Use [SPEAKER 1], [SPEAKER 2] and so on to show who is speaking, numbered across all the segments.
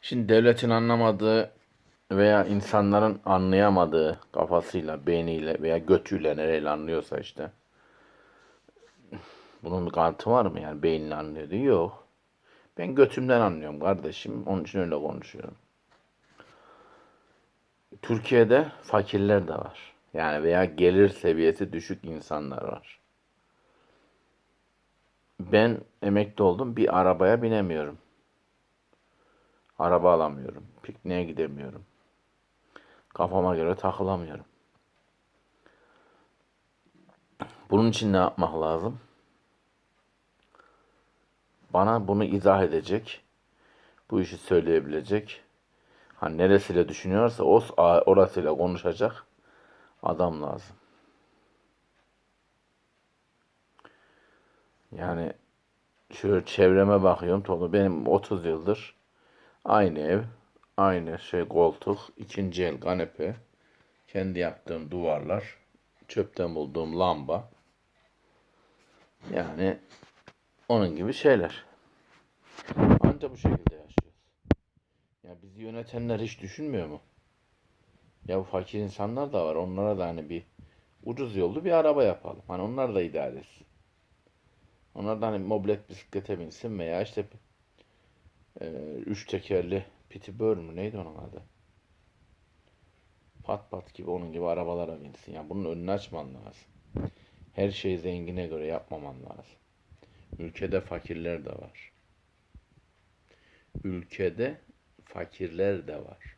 [SPEAKER 1] Şimdi devletin anlamadığı veya insanların anlayamadığı kafasıyla, beyniyle veya götüyle nereyle anlıyorsa işte. Bunun bir kanıtı var mı yani beyninle anlıyor diyor. Yok. Ben götümden anlıyorum kardeşim. Onun için öyle konuşuyorum. Türkiye'de fakirler de var. Yani veya gelir seviyesi düşük insanlar var. Ben emekli oldum. Bir arabaya binemiyorum. Araba alamıyorum. Pikniğe gidemiyorum. Kafama göre takılamıyorum. Bunun için ne yapmak lazım? Bana bunu izah edecek, bu işi söyleyebilecek, hani neresiyle düşünüyorsa o orasıyla konuşacak adam lazım. Yani şöyle çevreme bakıyorum. Tolu benim 30 yıldır aynı ev, aynı şey koltuk, ikinci el kanepe, kendi yaptığım duvarlar, çöpten bulduğum lamba. Yani onun gibi şeyler. Anca bu şekilde yaşıyoruz. Ya bizi yönetenler hiç düşünmüyor mu? Ya bu fakir insanlar da var. Onlara da hani bir ucuz yollu bir araba yapalım. Hani onlar da idare etsin. Onlar da hani moblet bisiklete binsin veya işte e, üç tekerli pitibör mü neydi onun adı? Pat pat gibi onun gibi arabalara binsin. Yani bunun önünü açman lazım. Her şeyi zengine göre yapmaman lazım. Ülkede fakirler de var. Ülkede fakirler de var.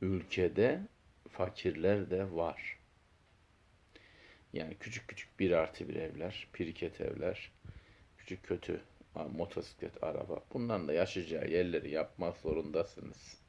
[SPEAKER 1] Ülkede fakirler de var. Yani küçük küçük bir artı bir evler, piriket evler, küçük kötü motosiklet, araba. Bunların da yaşayacağı yerleri yapmak zorundasınız.